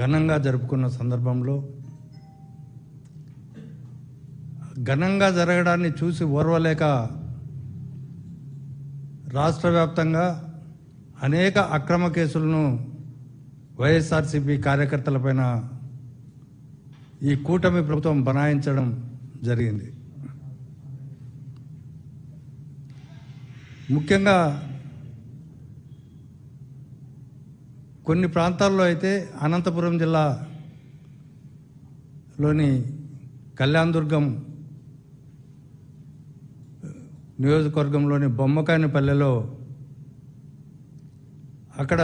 ఘనంగా జరుపుకున్న సందర్భంలో ఘనంగా జరగడాన్ని చూసి ఓర్వలేక రాష్ట్ర వ్యాప్తంగా అనేక అక్రమ కేసులను వైఎస్ఆర్సీపీ కార్యకర్తలపైన ఈ కూటమి ప్రభుత్వం బనాయించడం జరిగింది. ముఖ్యంగా కొన్ని ప్రాంతాల్లో అయితే అనంతపురం జిల్లాలోని కళ్యాణదుర్గం నియోజకవర్గంలోని బొమ్మకాయనిపల్లెలో అక్కడ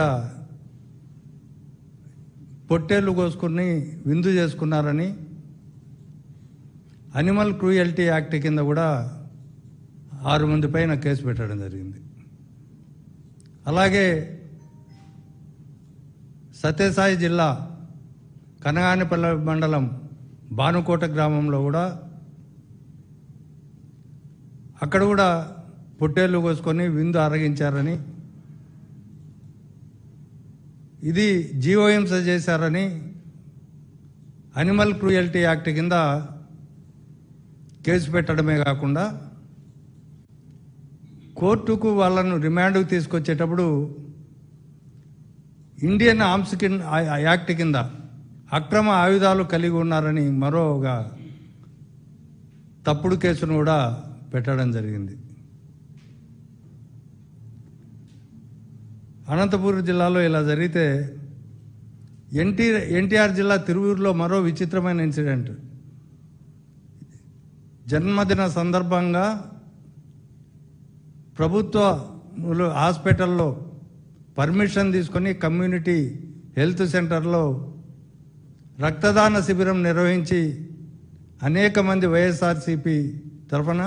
పొట్టేళ్ళు కోసుకుని విందు చేసుకున్నారని అనిమల్ క్రూయల్టీ యాక్ట్ కింద కూడా ఆరు మంది పైన కేసు పెట్టడం జరిగింది. అలాగే సత్యసాయి జిల్లా కనగానిపల్లె మండలం భానుకోట గ్రామంలో కూడా అక్కడ కూడా పొట్టేళ్ళు కోసుకొని విందు అరగించారని ఇది జీవోహింస చేశారని అనిమల్ క్రూయల్టీ యాక్ట్ కింద కేసు పెట్టడమే కాకుండా కోర్టుకు వాళ్ళను రిమాండ్కు తీసుకొచ్చేటప్పుడు ఇండియన్ ఆర్మ్స్ కింద యాక్ట్ కింద అక్రమ ఆయుధాలు కలిగి ఉన్నారని మరోగా తప్పుడు కేసును కూడా పెట్టడం జరిగింది. అనంతపురం జిల్లాలో ఇలా జరిగితే ఎన్టీ ఎన్టీఆర్ జిల్లా తిరువూరులో మరో విచిత్రమైన ఇన్సిడెంట్. జన్మదిన సందర్భంగా ప్రభుత్వ హాస్పిటల్లో పర్మిషన్ తీసుకొని కమ్యూనిటీ హెల్త్ సెంటర్లో రక్తదాన శిబిరం నిర్వహించి అనేక మంది వైఎస్ఆర్సిపి తరఫున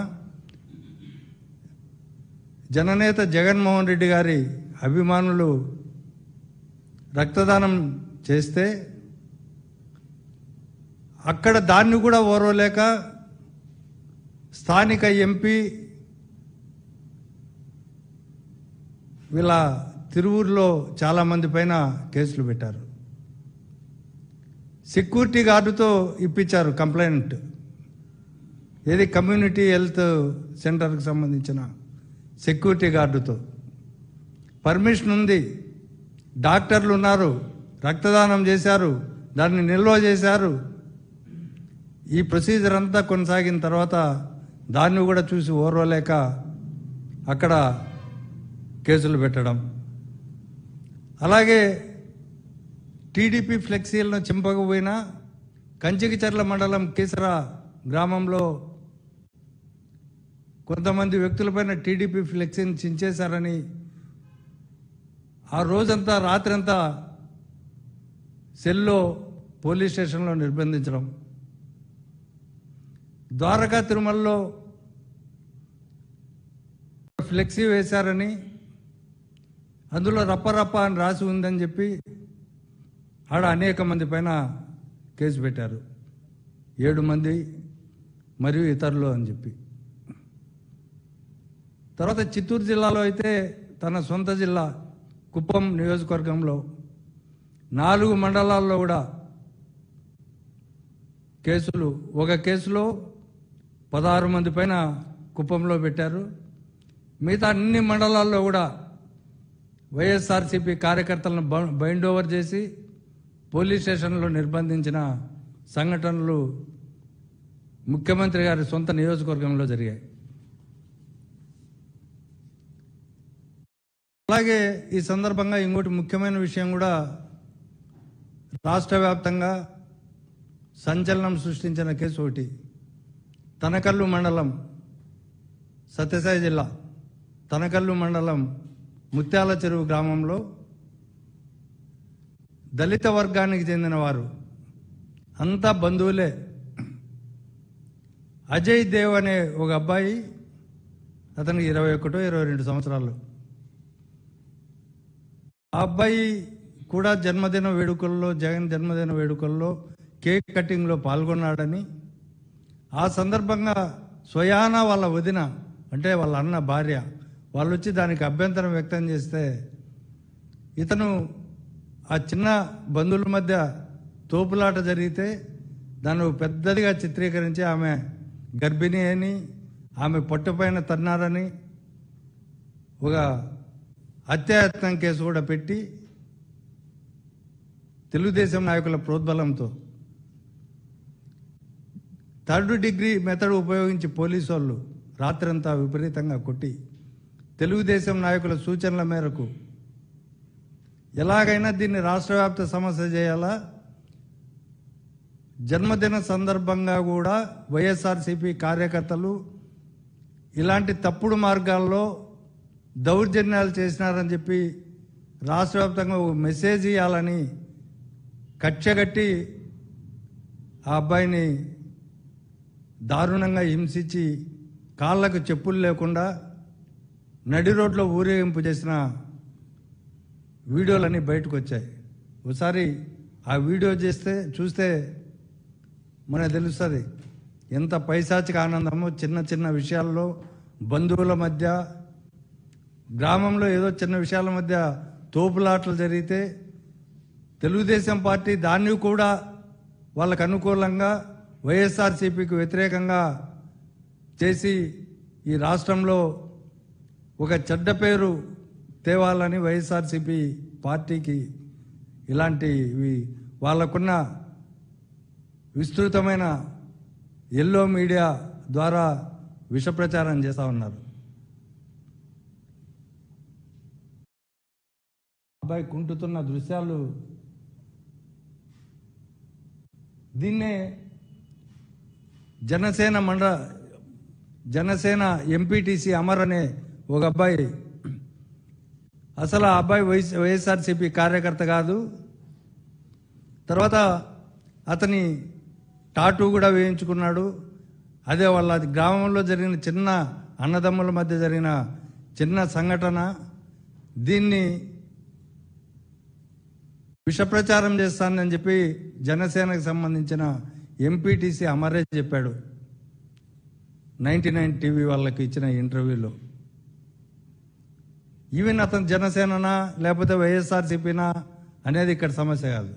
జననేత జగన్మోహన్ రెడ్డి గారి అభిమానులు రక్తదానం చేస్తే అక్కడ దాన్ని కూడా ఓర్వలేక స్థానిక ఎంపీ వీళ్ళ తిరువూరులో చాలామంది పైన కేసులు పెట్టారు. సెక్యూరిటీ గార్డుతో ఇప్పించారు కంప్లైంట్. ఏది కమ్యూనిటీ హెల్త్ సెంటర్కి సంబంధించిన సెక్యూరిటీ గార్డుతో. పర్మిషన్ ఉంది. డాక్టర్లు ఉన్నారు. రక్తదానం చేశారు. దాన్ని నిల్వ చేశారు. ఈ ప్రొసీజర్ అంతా కొనసాగిన తర్వాత దాన్ని కూడా చూసి ఓర్వలేక అక్కడ కేసులు పెట్టడం. అలాగే టీడీపీ ఫ్లెక్సీలను చింపకపోయినా కంచికిచర్ల మండలం కీసరా గ్రామంలో కొంతమంది వ్యక్తులపైన టీడీపీ ఫ్లెక్సీని చించేశారని ఆ రోజంతా రాత్రంతా సెల్లో పోలీస్ స్టేషన్లో నిర్బంధించడం. ద్వారకా తిరుమలలో ఫ్లెక్సీ వేశారని అందులో రప్పరప్ప అని రాసి ఉందని చెప్పి ఆడ అనేక మంది పైన కేసు పెట్టారు. ఏడు మంది మరియు ఇతరులు అని చెప్పి. తర్వాత చిత్తూరు జిల్లాలో అయితే తన సొంత జిల్లా కుప్పం నియోజకవర్గంలో నాలుగు మండలాల్లో కూడా కేసులు ఒక కేసులో పదహారు మంది పైన కుప్పంలో పెట్టారు. మిగతా అన్ని మండలాల్లో కూడా వైఎస్ఆర్సీపీ కార్యకర్తలను బైండ్ ఓవర్ చేసి పోలీస్ స్టేషన్లో నిర్బంధించిన సంఘటనలు ముఖ్యమంత్రి గారి సొంత నియోజకవర్గంలో జరిగాయి. అలాగే ఈ సందర్భంగా ఇంకోటి ముఖ్యమైన విషయం కూడా రాష్ట్ర వ్యాప్తంగా సంచలనం సృష్టించిన కేసు ఒకటి. తనకల్లు మండలం సత్యసాయి జిల్లా. తనకల్లు మండలం ముత్యాల చెరువు గ్రామంలో దళిత వర్గానికి చెందిన వారు. అంతా బంధువులే. అజయ్ దేవ్ అనే ఒక అబ్బాయి అతనికి ఇరవై ఒకటో ఇరవై రెండు సంవత్సరాలు. ఆ అబ్బాయి కూడా జన్మదిన వేడుకల్లో జగన్ జన్మదిన వేడుకల్లో కేక్ కటింగ్లో పాల్గొన్నాడని ఆ సందర్భంగా స్వయానా వాళ్ళ వదిన అంటే వాళ్ళ అన్న భార్య వాళ్ళు వచ్చి దానికి అభ్యంతరం వ్యక్తం చేస్తే ఇతను ఆ చిన్న బంధువుల మధ్య తోపులాట జరిగితే దాన్ని పెద్దదిగా చిత్రీకరించి ఆమె గర్భిణి అని ఆమె పట్టుపైన తన్నారని ఒక హత్యాయత్నం కేసు కూడా పెట్టి తెలుగుదేశం నాయకుల ప్రోద్బలంతో థర్డ్ డిగ్రీ మెథడ్ ఉపయోగించి పోలీసు వాళ్ళు రాత్రంతా విపరీతంగా కొట్టి తెలుగుదేశం నాయకుల సూచనల మేరకు ఎలాగైనా దీన్ని రాష్ట్ర వ్యాప్త సమస్య చేయాలా? జన్మదిన సందర్భంగా కూడా వైఎస్ఆర్సీపీ కార్యకర్తలు ఇలాంటి తప్పుడు మార్గాల్లో దౌర్జన్యాలు చేసినారని చెప్పి రాష్ట్ర వ్యాప్తంగా ఒక మెసేజ్ ఇవ్వాలని కక్షగట్టి ఆ అబ్బాయిని దారుణంగా హింసించి కాళ్ళకు చెప్పులు లేకుండా నడి రోడ్లో ఊరేగింపు చేసిన వీడియోలన్నీ బయటకు వచ్చాయి. ఒకసారి ఆ వీడియో చేస్తే చూస్తే మనకు తెలుస్తుంది ఎంత పైశాచిక ఆనందమో చిన్న చిన్న విషయాల్లో బంధువుల మధ్య గ్రామంలో ఏదో చిన్న విషయాల మధ్య తోపులాటలు జరిగితే తెలుగుదేశం పార్టీ దాన్ని కూడా వాళ్ళకు అనుకూలంగా వైఎస్ఆర్సీపీకి వ్యతిరేకంగా చేసి ఈ రాష్ట్రంలో ఒక చెడ్డ పేరు తేవాలని వైఎస్ఆర్సీపీ పార్టీకి ఇలాంటివి వాళ్ళకున్న విస్తృతమైన ఎల్లో మీడియా ద్వారా విష ప్రచారం చేస్తూ ఉన్నారు. అబ్బాయి కుంటుతున్న దృశ్యాలు దీన్నే జనసేన మండ జనసేన ఎంపీటీసీ అమర్ అనే ఒక అబ్బాయి. అసలు ఆ అబ్బాయి వైఎస్ వైఎస్ఆర్సీపీ కార్యకర్త కాదు. తర్వాత అతని టాటూ కూడా వేయించుకున్నాడు. అదే వాళ్ళ గ్రామంలో జరిగిన చిన్న అన్నదమ్ముల మధ్య జరిగిన చిన్న సంఘటన. దీన్ని విషప్రచారం చేస్తానని చెప్పి జనసేనకు సంబంధించిన ఎంపీటీసీ అమరే చెప్పాడు. నైంటీ నైన్ టీవీ వాళ్ళకి ఇచ్చిన ఇంటర్వ్యూలో. ఈవెన్ అతను జనసేననా లేకపోతే వైఎస్ఆర్సీపీనా అనేది ఇక్కడ సమస్య కాదు.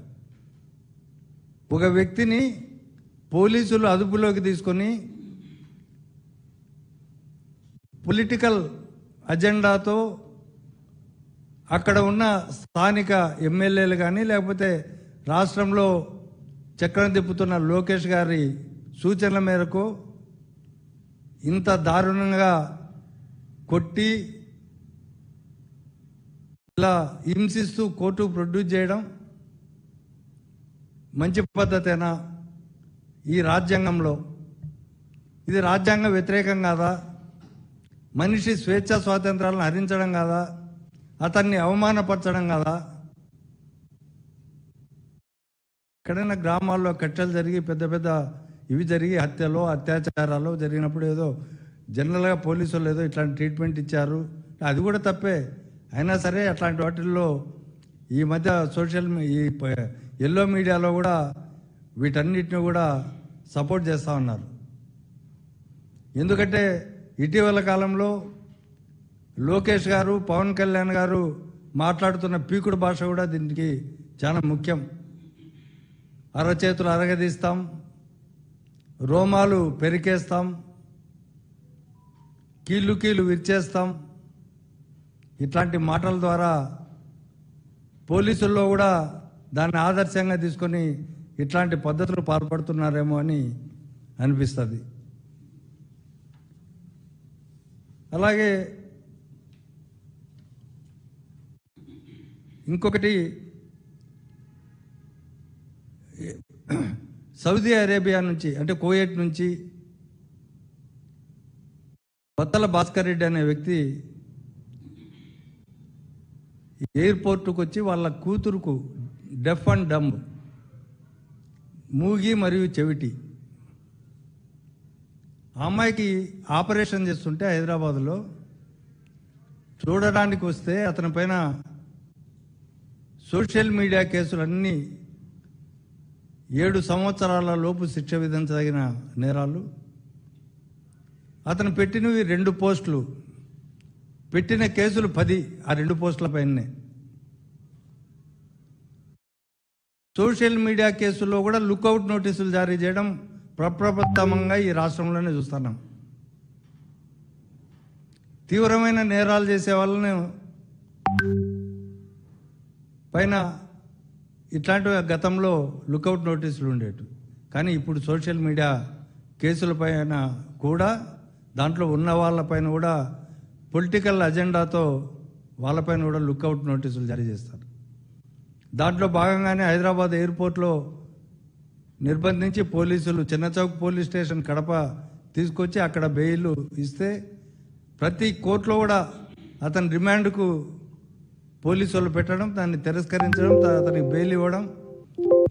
ఒక వ్యక్తిని పోలీసులు అదుపులోకి తీసుకొని పొలిటికల్ అజెండాతో అక్కడ ఉన్న స్థానిక ఎమ్మెల్యేలు కానీ లేకపోతే రాష్ట్రంలో చక్రం తిప్పుతున్న లోకేష్ గారి సూచనల మేరకు ఇంత దారుణంగా కొట్టి ఇలా హింసిస్తూ కోర్టు ప్రొడ్యూస్ చేయడం మంచి పద్ధతేనా ఈ రాజ్యాంగంలో? ఇది రాజ్యాంగ వ్యతిరేకం కాదా? మనిషి స్వేచ్ఛ స్వాతంత్రాలను హరించడం కాదా? అతన్ని అవమానపరచడం కాదా? ఎక్కడైనా గ్రామాల్లో కట్టెలు జరిగి పెద్ద పెద్ద ఇవి జరిగి హత్యలు అత్యాచారాలు జరిగినప్పుడు ఏదో జనరల్గా పోలీసులు ఏదో ఇట్లాంటి ట్రీట్మెంట్ ఇచ్చారు. అది కూడా తప్పే. అయినా సరే అట్లాంటి వాటిల్లో ఈ మధ్య సోషల్ ఈ ఎల్లో మీడియాలో కూడా వీటన్నిటిని కూడా సపోర్ట్ చేస్తూ ఉన్నారు. ఎందుకంటే ఇటీవల కాలంలో లోకేష్ గారు పవన్ కళ్యాణ్ గారు మాట్లాడుతున్న పీకుడు భాష కూడా దీనికి చాలా ముఖ్యం. అరచేతులు అరగదీస్తాం రోమాలు పెరికేస్తాం కీళ్ళు కీళ్ళు విరిచేస్తాం ఇట్లాంటి మాటల ద్వారా పోలీసుల్లో కూడా దాన్ని ఆదర్శంగా తీసుకొని ఇట్లాంటి పద్ధతులు పాల్పడుతున్నారేమో అని అనిపిస్తుంది. అలాగే ఇంకొకటి సౌదీ అరేబియా నుంచి అంటే కోయేట్ నుంచి బత్తల భాస్కర్ రెడ్డి అనే వ్యక్తి ఎయిర్పోర్ట్కు వచ్చి వాళ్ళ కూతురుకు డెఫ్ అండ్ డమ్ మూగి మరియు చెవిటి. అమ్మాయికి ఆపరేషన్ చేస్తుంటే హైదరాబాద్లో చూడడానికి వస్తే అతని పైన సోషల్ మీడియా కేసులన్నీ ఏడు సంవత్సరాల లోపు శిక్ష విధించదగిన నేరాలు. అతను పెట్టినవి రెండు పోస్టులు. పెట్టిన కేసులు పది ఆ రెండు పోస్టుల పైనే సోషల్ మీడియా కేసుల్లో కూడా లుకౌట్ నోటీసులు జారీ చేయడం ప్రప్రప్రథమంగా ఈ రాష్ట్రంలోనే చూస్తున్నాం. తీవ్రమైన నేరాలు చేసే వాళ్ళని పైన ఇట్లాంటి గతంలో లుకౌట్ నోటీసులు ఉండేవి కానీ ఇప్పుడు సోషల్ మీడియా కేసుల పైన కూడా దాంట్లో ఉన్న వాళ్ళపైన కూడా పొలిటికల్ అజెండాతో వాళ్ళపైన కూడా లుక్అవుట్ నోటీసులు జారీ చేస్తారు. దాంట్లో భాగంగానే హైదరాబాద్ ఎయిర్పోర్ట్లో నిర్బంధించి పోలీసులు చిన్నచౌక్ పోలీస్ స్టేషన్ కడప తీసుకొచ్చి అక్కడ బెయిల్ ఇస్తే ప్రతి కోర్టులో కూడా అతని రిమాండ్కు పోలీసు వాళ్ళు పెట్టడం దాన్ని తిరస్కరించడం అతనికి బెయిల్ ఇవ్వడం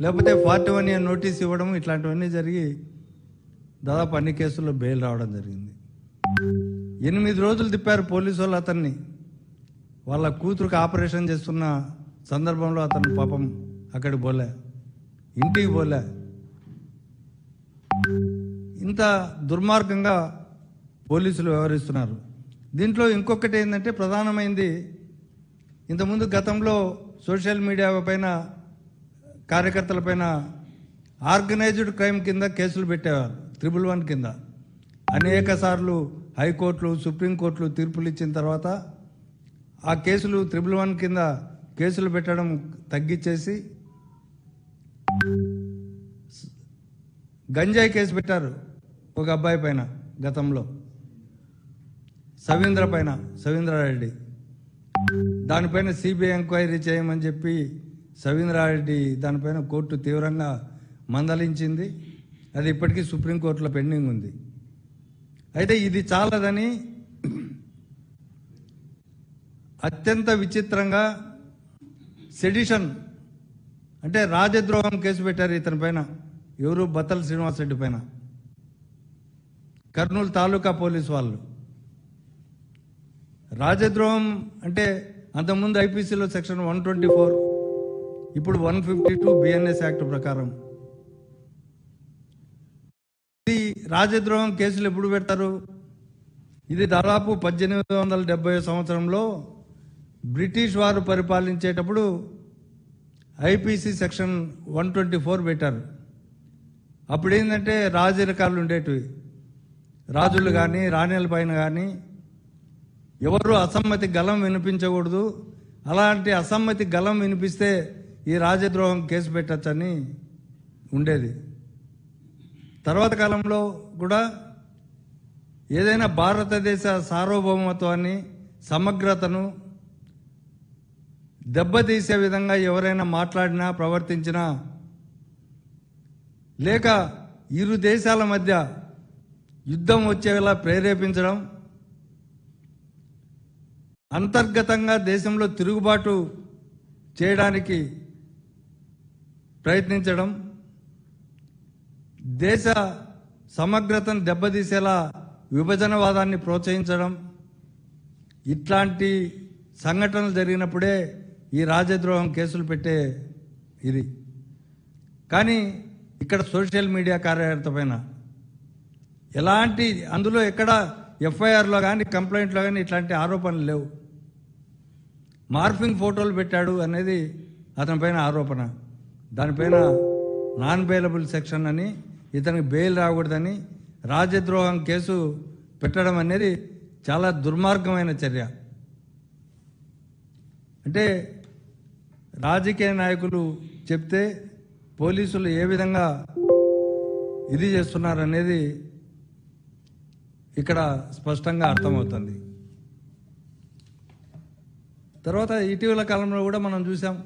లేకపోతే ఫార్టీ వన్ ఇయర్ నోటీస్ ఇవ్వడం ఇట్లాంటివన్నీ జరిగి దాదాపు అన్ని కేసుల్లో బెయిల్ రావడం జరిగింది. ఎనిమిది రోజులు తిప్పారు పోలీసు వాళ్ళు అతన్ని. వాళ్ళ కూతురుకు ఆపరేషన్ చేస్తున్న సందర్భంలో అతను పాపం అక్కడికి పోలే. ఇంటికి పోలే. ఇంత దుర్మార్గంగా పోలీసులు వ్యవహరిస్తున్నారు. దీంట్లో ఇంకొకటి ఏంటంటే ప్రధానమైంది ఇంతకుముందు గతంలో సోషల్ మీడియా పైన కార్యకర్తల పైన ఆర్గనైజ్డ్ క్రైమ్ కింద కేసులు పెట్టేవారు త్రిబుల్ వన్ కింద. అనేక సార్లు హైకోర్టులు సుప్రీంకోర్టులు తీర్పులు ఇచ్చిన తర్వాత ఆ కేసులు త్రిబుల్ వన్ కింద కేసులు పెట్టడం తగ్గించేసి గంజాయి కేసు పెట్టారు ఒక అబ్బాయి పైన గతంలో. సవీంద్ర పైన సవీంద్రారెడ్డి. దానిపైన సిబిఐ ఎంక్వైరీ చేయమని చెప్పి సవీంద్రారెడ్డి దానిపైన కోర్టు తీవ్రంగా మందలించింది. అది ఇప్పటికీ సుప్రీంకోర్టులో పెండింగ్ ఉంది. అయితే ఇది చాలదని అత్యంత విచిత్రంగా సెడిషన్ అంటే రాజద్రోహం కేసు పెట్టారు ఇతని పైన ఎవరు బత్తల శ్రీనివాసరెడ్డి పైన. కర్నూలు తాలూకా పోలీస్ వాళ్ళు. రాజద్రోహం అంటే అంతకుముందు ఐపీసీలో సెక్షన్ వన్ ట్వంటీ ఫోర్ ఇప్పుడు one fifty two BNS act ప్రకారం. రాజద్రోహం కేసులు ఎప్పుడు పెడతారు? ఇది దాదాపు పద్దెనిమిది వందల డెబ్బై సంవత్సరంలో బ్రిటిష్ వారు పరిపాలించేటప్పుడు IPC section one twenty four పెట్టారు. అప్పుడు ఏంటంటే రాజరికాలు ఉండేటివి. రాజులు కానీ రాణిల పైన కానీ ఎవరు అసమ్మతి గలం వినిపించకూడదు. అలాంటి అసమ్మతి గలం వినిపిస్తే ఈ రాజద్రోహం కేసు పెట్టచ్చని ఉండేది. తర్వాత కాలంలో కూడా ఏదైనా భారతదేశ సార్వభౌమత్వాన్ని సమగ్రతను దెబ్బతీసే విధంగా ఎవరైనా మాట్లాడినా ప్రవర్తించినా లేక ఇరు దేశాల మధ్య యుద్ధం వచ్చేలా ప్రేరేపించడం అంతర్గతంగా దేశంలో తిరుగుబాటు చేయడానికి ప్రయత్నించడం దేశ సమగ్రతను దెబ్బతీసేలా విభజనవాదాన్ని ప్రోత్సహించడం ఇట్లాంటి సంఘటనలు జరిగినప్పుడే ఈ రాజద్రోహం కేసులు పెట్టే ఇది. కానీ ఇక్కడ సోషల్ మీడియా కార్యకర్త పైన ఎలాంటి అందులో ఎక్కడ ఎఫ్ఐఆర్లో కానీ కంప్లైంట్లో కానీ ఇట్లాంటి ఆరోపణలు లేవు. మార్ఫింగ్ ఫోటోలు పెట్టాడు అనేది అతనిపైన ఆరోపణ. దానిపైన నాన్ బెయిలబుల్ సెక్షన్ అని ఇతనికి బెయిల్ రాకూడదని రాజద్రోహం కేసు పెట్టడం అనేది చాలా దుర్మార్గమైన చర్య. అంటే రాజకీయ నాయకులు చెప్తే పోలీసులు ఏ విధంగా ఇది చేస్తున్నారనేది ఇక్కడ స్పష్టంగా అర్థమవుతుంది. తర్వాత ఇటీవల కాలంలో కూడా మనం చూసాం.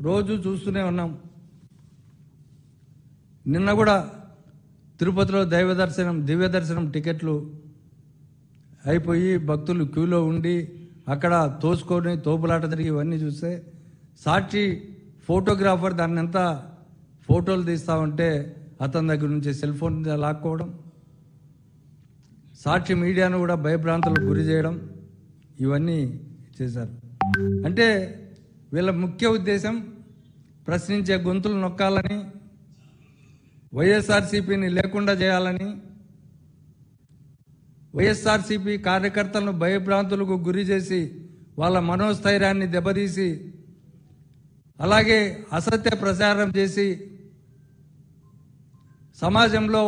రోజు చూస్తూనే ఉన్నాం. నిన్న కూడా తిరుపతిలో దైవ దర్శనం దివ్య దర్శనం టికెట్లు అయిపోయి భక్తులు క్యూలో ఉండి అక్కడ తోసుకొని తోపులాట తిరిగి ఇవన్నీ చూస్తే సాక్షి ఫోటోగ్రాఫర్ దాన్ని ఎంత ఫోటోలు తీస్తా ఉంటే అతని దగ్గర నుంచి సెల్ ఫోన్ లాక్కోవడం సాక్షి మీడియాను కూడా భయభ్రాంతులకు గురి చేయడం ఇవన్నీ చేశారు. అంటే వీళ్ళ ముఖ్య ఉద్దేశం ప్రశ్నించే గొంతులు నొక్కాలని వైఎస్ఆర్సీపీని లేకుండా చేయాలని వైఎస్ఆర్సీపీ కార్యకర్తలను భయభ్రాంతులకు గురి చేసి వాళ్ళ మనోస్థైర్యాన్ని దెబ్బతీసి అలాగే అసత్య ప్రచారం చేసి సమాజంలో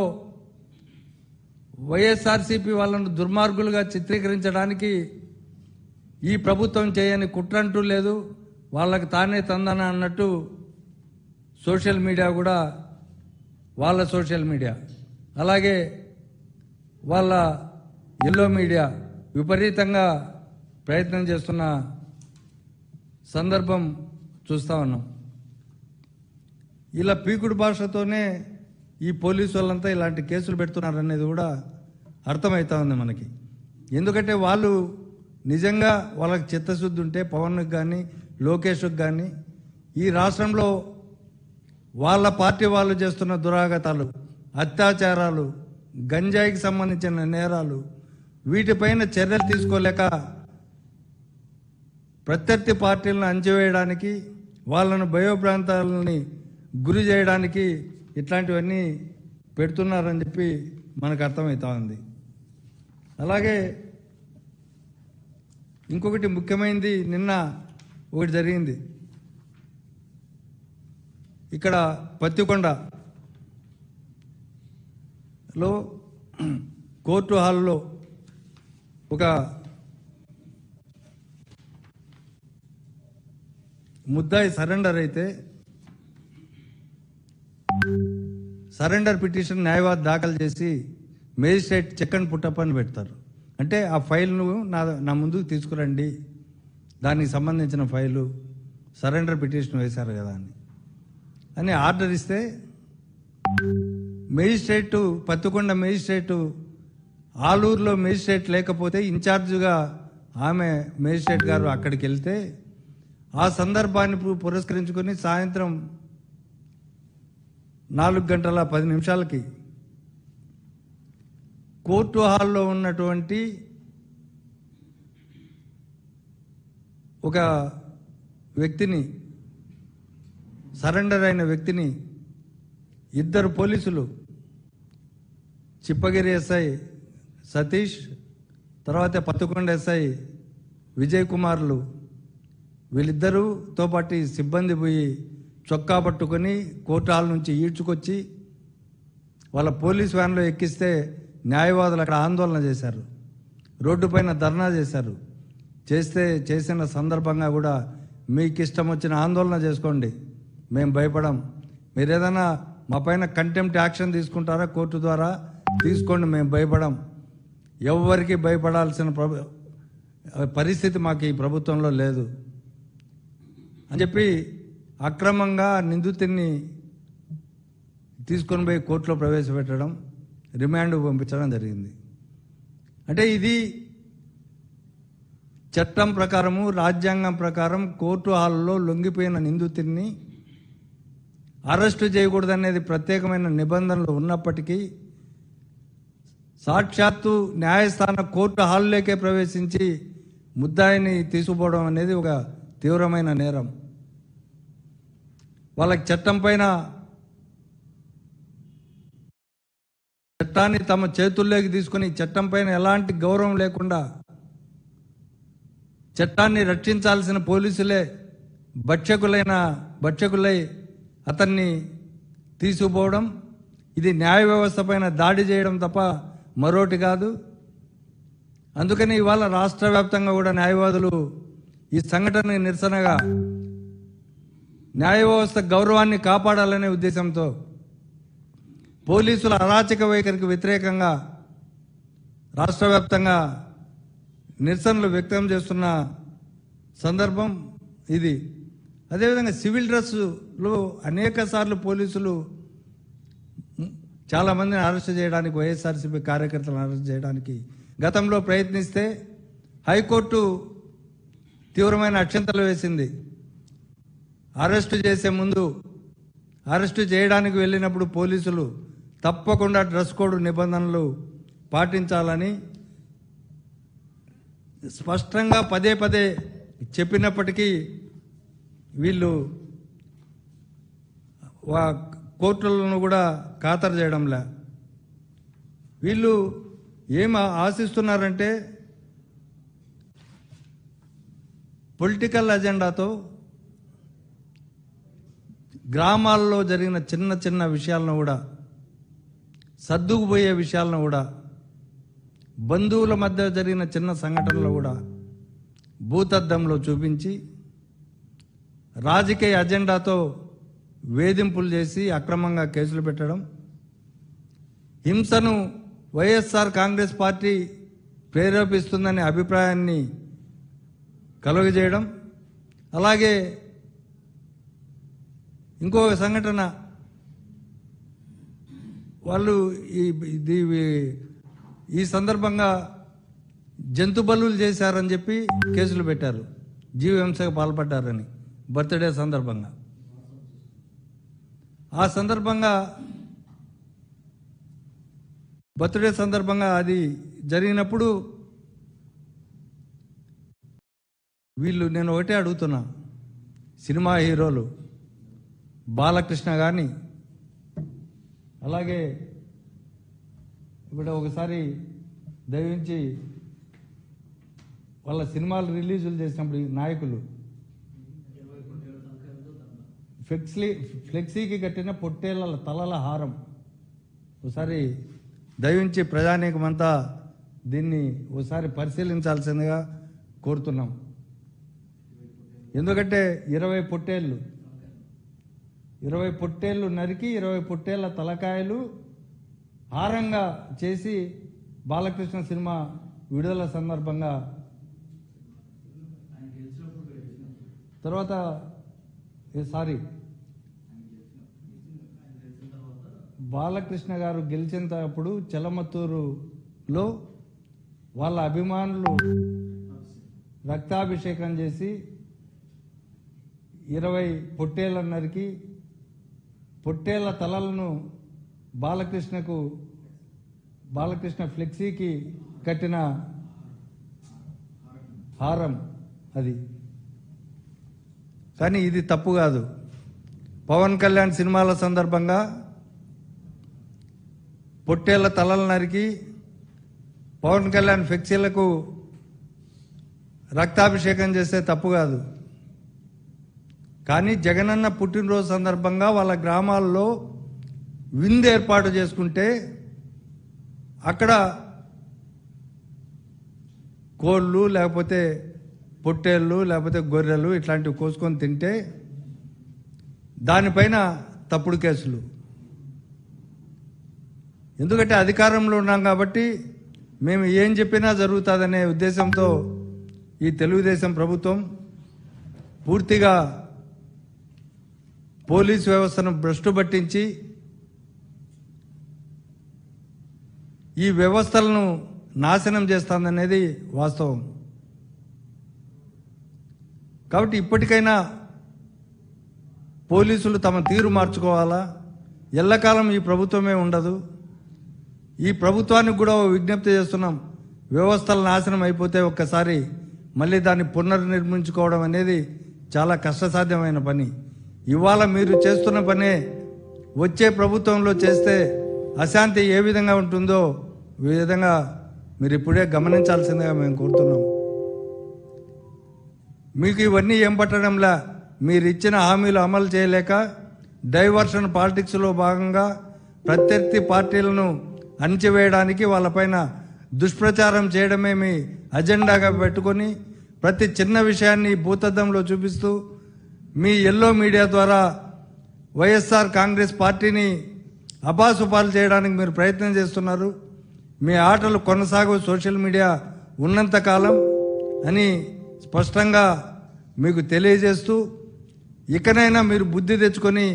వైఎస్ఆర్సీపీ వాళ్ళను దుర్మార్గులుగా చిత్రీకరించడానికి ఈ ప్రభుత్వం చేయని కుట్రంటూ లేదు. వాళ్ళకి తానే తందన అన్నట్టు సోషల్ మీడియా కూడా వాళ్ళ సోషల్ మీడియా అలాగే వాళ్ళ ఎల్లో మీడియా విపరీతంగా ప్రయత్నం చేస్తున్న సందర్భం చూస్తా ఉన్నాం. ఇలా పీకుడు భాషతోనే ఈ పోలీసు వాళ్ళంతా ఇలాంటి కేసులు పెడుతున్నారనేది కూడా అర్థమవుతా ఉంది మనకి. ఎందుకంటే వాళ్ళు నిజంగా వాళ్ళకి చిత్తశుద్ధి ఉంటే పవన్కి కానీ లోకేష్కి కానీ ఈ రాష్ట్రంలో వాళ్ళ పార్టీ వాళ్ళు చేస్తున్న దురాగతాలు అత్యాచారాలు గంజాయికి సంబంధించిన నేరాలు వీటిపైన చర్యలు తీసుకోలేక ప్రత్యర్థి పార్టీలను అంచివేయడానికి వాళ్ళను భయోప్రాంతాలని గురి చేయడానికి ఇట్లాంటివన్నీ పెడుతున్నారని చెప్పి మనకు అర్థమవుతా ఉంది. అలాగే ఇంకొకటి ముఖ్యమైనది నిన్న ఒకటి జరిగింది. ఇక్కడ పత్తికొండలో కోర్టు హాల్లో ఒక ముద్దాయి సరెండర్ అయితే సరెండర్ పిటిషన్ న్యాయవాది దాఖలు చేసి మేజిస్ట్రేట్ చెక్ అండ్ పుట్టప్ అని పెడతారు. అంటే ఆ ఫైల్ను నా నా ముందుకు తీసుకురండి. దానికి సంబంధించిన ఫైలు సరెండర్ పిటిషన్ వేశారు కదా అని. అని ఆర్డర్ ఇస్తే మేజిస్ట్రేటు పత్తుకొండ మెజిస్ట్రేటు ఆలూరులో మేజిస్ట్రేట్ లేకపోతే ఇన్ఛార్జ్గా ఆమె మేజిస్ట్రేట్ గారు అక్కడికి వెళ్తే ఆ సందర్భాన్ని పురస్కరించుకొని సాయంత్రం నాలుగు గంటల పది నిమిషాలకి కోర్టు హాల్లో ఉన్నటువంటి ఒక వ్యక్తిని సరెండర్ అయిన వ్యక్తిని ఇద్దరు పోలీసులు చిప్పగిరి ఎస్ఐ సతీష్ తర్వాత పత్తుకొండ ఎస్ఐ విజయ్ కుమార్లు వీళ్ళిద్దరూతో పాటు సిబ్బంది పోయి చొక్కా పట్టుకొని కోర్టు హాల్ నుంచి ఈడ్చుకొచ్చి వాళ్ళ పోలీస్ వ్యాన్లో ఎక్కిస్తే న్యాయవాదులు అక్కడ ఆందోళన చేశారు. రోడ్డు పైన ధర్నా చేశారు. చేస్తే చేసిన సందర్భంగా కూడా మీకు ఇష్టం వచ్చిన ఆందోళన చేసుకోండి. మేము భయపడం. మీరు ఏదైనా మా పైన కంటెంప్ట్ యాక్షన్ తీసుకుంటారా కోర్టు ద్వారా? తీసుకోండి మేము భయపడం. ఎవరికి భయపడాల్సిన ప్రభు పరిస్థితి మాకు ఈ ప్రభుత్వంలో లేదు. అని చెప్పి అక్రమంగా నిందితుడిని తీసుకొని పోయి కోర్టులో ప్రవేశపెట్టడం రిమాండ్ పంపించడం జరిగింది. అంటే ఇది చట్టం ప్రకారము రాజ్యాంగం ప్రకారం కోర్టు హాల్లో లొంగిపోయిన నిందితుడిని అరెస్టు చేయకూడదనేది ప్రత్యేకమైన నిబంధనలు ఉన్నప్పటికీ సాక్షాత్తు న్యాయస్థాన కోర్టు హాల్లోకే ప్రవేశించి ముద్దాయిని తీసుకుపోవడం అనేది ఒక తీవ్రమైన నేరం. వాళ్ళకి చట్టం పైన చట్టాన్ని తమ చేతుల్లోకి తీసుకుని చట్టం పైన ఎలాంటి గౌరవం లేకుండా చట్టాన్ని రక్షించాల్సిన పోలీసులే భక్షకులైన భక్షకులై అతన్ని తీసుకుపోవడం ఇది న్యాయ వ్యవస్థ పైన దాడి చేయడం తప్ప మరోటి కాదు. అందుకని ఇవాళ రాష్ట్ర వ్యాప్తంగా కూడా న్యాయవాదులు ఈ సంఘటన నిరసనగా న్యాయ వ్యవస్థ గౌరవాన్ని కాపాడాలనే ఉద్దేశంతో పోలీసుల అరాచక వైఖరికి వ్యతిరేకంగా రాష్ట్ర వ్యాప్తంగా నిరసనలు వ్యక్తం చేస్తున్న సందర్భం ఇది. అదేవిధంగా సివిల్ డ్రెస్సులో అనేక సార్లు పోలీసులు చాలామందిని అరెస్ట్ చేయడానికి వైఎస్ఆర్సీపీ కార్యకర్తలను అరెస్ట్ చేయడానికి గతంలో ప్రయత్నిస్తే హైకోర్టు తీవ్రమైన అక్షంతలు వేసింది. అరెస్టు చేసే ముందు అరెస్టు చేయడానికి వెళ్ళినప్పుడు పోలీసులు తప్పకుండా డ్రెస్ కోడ్ నిబంధనలు పాటించాలని స్పష్టంగా పదే పదే చెప్పినప్పటికీ వీళ్ళు వా కోర్టులను కూడా ఖాతరు చేయడంలే. వీళ్ళు ఏం ఆశిస్తున్నారంటే పొలిటికల్ అజెండాతో గ్రామాల్లో జరిగిన చిన్న చిన్న విషయాలను కూడా సర్దుకుపోయే విషయాలను కూడా బంధువుల మధ్య జరిగిన చిన్న సంఘటనలు కూడా భూతద్దంలో చూపించి రాజకీయ అజెండాతో వేధింపులు చేసి అక్రమంగా కేసులు పెట్టడం హింసను వైఎస్ఆర్ కాంగ్రెస్ పార్టీ ప్రేరేపిస్తుందనే అభిప్రాయాన్ని కలుగజేయడం అలాగే ఇంకొక సంఘటన వాళ్ళు ఈ ఈ సందర్భంగా జంతు బలులు చేశారని చెప్పి కేసులు పెట్టారు. జీవహింసకు పాల్పడ్డారని. బర్త్డే సందర్భంగా. ఆ సందర్భంగా బర్త్డే సందర్భంగా అది జరిగినప్పుడు వీళ్ళు నేను ఒకటే అడుగుతున్నా. సినిమా హీరోలు బాలకృష్ణ కానీ అలాగే ఇప్పుడు ఒకసారి దయవించి వాళ్ళ సినిమాలు రిలీజులు చేసినప్పుడు నాయకులు ఫ్లెక్సీ ఫ్లెక్సీకి కట్టిన పొట్టేళ్ళ తలల హారం. ఒకసారి దయవించి ప్రజానీకమంతా దీన్ని ఒకసారి పరిశీలించాల్సిందిగా కోరుతున్నాం. ఎందుకంటే ఇరవై పొట్టేళ్ళు ఇరవై పొట్టేళ్ళు నరికి ఇరవై పొట్టేళ్ళ తలకాయలు హారంగా చేసి బాలకృష్ణ సినిమా విడుదల సందర్భంగా తర్వాత ఏ సారీ. బాలకృష్ణ గారు గెలిచినప్పుడు చెలమత్తూరులో వాళ్ళ అభిమానులు రక్తాభిషేకం చేసి ఇరవై పొట్టేళ్ళ నరికి పొట్టేళ్ళ తలలను బాలకృష్ణకు బాలకృష్ణ ఫ్లెక్సీకి కట్టిన హారం అది. కానీ ఇది తప్పు కాదు. పవన్ కళ్యాణ్ సినిమాల సందర్భంగా పొట్టేళ్ళ తలలు నరికి పవన్ కళ్యాణ్ ఫ్లెక్సీలకు రక్తాభిషేకం చేస్తే తప్పు కాదు. కానీ జగనన్న పుట్టినరోజు సందర్భంగా వాళ్ళ గ్రామాల్లో విందు ఏర్పాటు చేసుకుంటే అక్కడ కోళ్ళు లేకపోతే పొట్టేళ్ళు లేకపోతే గొర్రెలు ఇట్లాంటివి కోసుకొని తింటే దానిపైన తప్పుడు కేసులు. ఎందుకంటే అధికారంలో ఉన్నాం కాబట్టి మేము ఏం చెప్పినా జరుగుతుందనే ఉద్దేశంతో ఈ తెలుగుదేశం ప్రభుత్వం పూర్తిగా పోలీస్ వ్యవస్థను భ్రష్టు పట్టించి ఈ వ్యవస్థలను నాశనం చేస్తుందనేది వాస్తవం. కాబట్టి ఇప్పటికైనా పోలీసులు తమ తీరు మార్చుకోవాలా? ఎల్లకాలం ఈ ప్రభుత్వమే ఉండదు. ఈ ప్రభుత్వానికి కూడా విజ్ఞప్తి చేస్తున్నాం. వ్యవస్థలు నాశనం అయిపోతే ఒక్కసారి మళ్ళీ దాన్ని పునర్నిర్మించుకోవడం అనేది చాలా కష్టసాధ్యమైన పని. ఇవాళ మీరు చేస్తున్న పనే వచ్చే ప్రభుత్వంలో చేస్తే అశాంతి ఏ విధంగా ఉంటుందో విధంగా మీరు ఇప్పుడే గమనించాల్సిందిగా మేము కోరుతున్నాం. మీకు ఇవన్నీ ఏం పట్టడంలా? మీరు ఇచ్చిన హామీలు అమలు చేయలేక డైవర్షన్ పాలిటిక్స్లో భాగంగా ప్రత్యర్థి పార్టీలను అణిచివేయడానికి వాళ్ళపైన దుష్ప్రచారం చేయడమే మీ అజెండాగా పెట్టుకొని ప్రతి చిన్న విషయాన్ని భూతద్దంలో చూపిస్తూ మీ ఎల్లో మీడియా ద్వారా వైఎస్ఆర్ కాంగ్రెస్ పార్టీని అపాసుపాలు చేయడానికి మీరు ప్రయత్నం చేస్తున్నారు. మీ ఆటలు కొనసాగు సోషల్ మీడియా ఉన్నంతకాలం అని స్పష్టంగా మీకు తెలియజేస్తూ ఇకనైనా మీరు బుద్ధి తెచ్చుకొని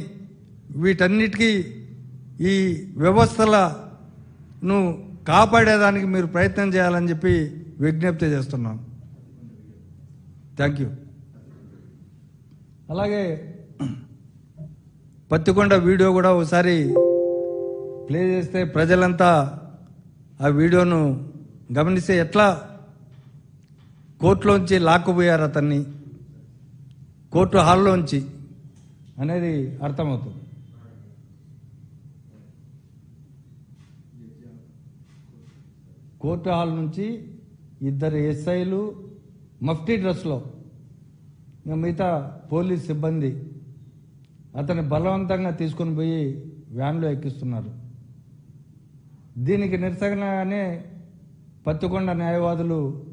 వీటన్నిటికీ ఈ వ్యవస్థలను కాపాడేదానికి మీరు ప్రయత్నం చేయాలని చెప్పి విజ్ఞప్తి చేస్తున్నాం. Thank you. అలాగే పత్తికొండ వీడియో కూడా ఒకసారి ప్లే చేస్తే ప్రజలంతా ఆ వీడియోను గమనిస్తే ఎట్లా కోర్టులోంచి లాక్కుపోయారు అతన్ని. కోర్టు హాల్లోంచి అనేది అర్థమవుతుంది. కోర్టు హాల్ నుంచి ఇద్దరు ఎస్ఐలు మఫ్టీ డ్రెస్లో మిగతా పోలీస్ సిబ్బంది అతన్ని బలవంతంగా తీసుకొని పోయి వ్యాన్లో ఎక్కిస్తున్నారు. దీనికి నిరసనగానే పత్తికొండ న్యాయవాదులు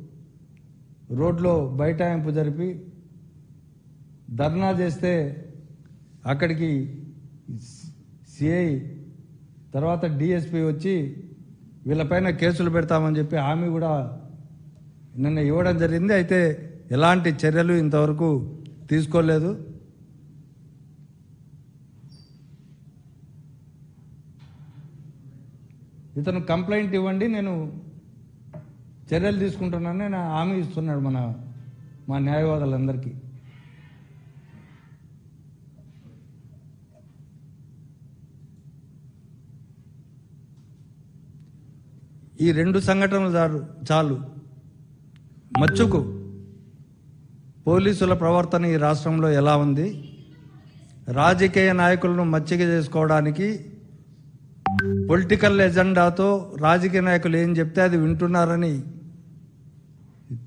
రోడ్లో బైఠాయింపు జరిపి ధర్నా చేస్తే అక్కడికి సిఐ తర్వాత డిఎస్పి వచ్చి వీళ్ళపైన కేసులు పెడతామని చెప్పి హామీ కూడా నిన్న ఇవ్వడం జరిగింది. అయితే ఎలాంటి చర్యలు ఇంతవరకు తీసుకోలేదు. ఇతను కంప్లైంట్ ఇవ్వండి నేను చర్యలు తీసుకుంటున్నానని నా హామీ ఇస్తున్నాడు మన మా న్యాయవాదులందరికీ. ఈ రెండు సంఘటనలు చాలు చాలు. మచ్చుకు పోలీసుల ప్రవర్తన ఈ రాష్ట్రంలో ఎలా ఉంది? రాజకీయ నాయకులను మచ్చిక చేసుకోవడానికి పొలిటికల్ ఎజెండాతో రాజకీయ నాయకులు ఏం చెప్తే అది వింటున్నారని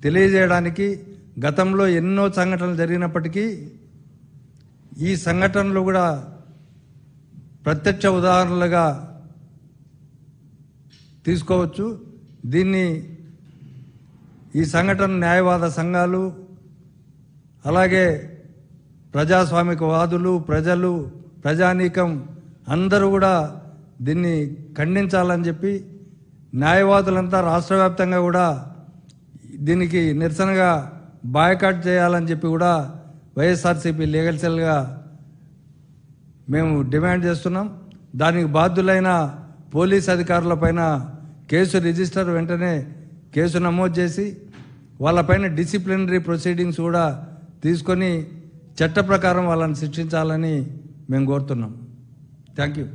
తెలియజేయడానికి గతంలో ఎన్నో సంఘటనలు జరిగినప్పటికీ ఈ సంఘటనలు కూడా ప్రత్యక్ష ఉదాహరణలుగా తీసుకోవచ్చు. దీన్ని ఈ సంఘటన న్యాయవాద సంఘాలు అలాగే ప్రజాస్వామిక వాదులు ప్రజలు ప్రజానీకం అందరూ కూడా దీన్ని ఖండించాలని చెప్పి న్యాయవాదులంతా రాష్ట్ర వ్యాప్తంగా కూడా దీనికి నిరసనగా బాయ్కాట్ చేయాలని చెప్పి కూడా వైఎస్ఆర్సీపీ లీగల్ సెల్గా మేము డిమాండ్ చేస్తున్నాం. దానికి బాధ్యులైన పోలీస్ అధికారులపైన కేసు రిజిస్టర్ వెంటనే కేసు నమోదు చేసి వాళ్ళపైన డిసిప్లినరీ ప్రొసీడింగ్స్ కూడా తీసుకొని చట్ట ప్రకారం వాళ్ళని శిక్షించాలని మేము కోరుతున్నాం. Thank you.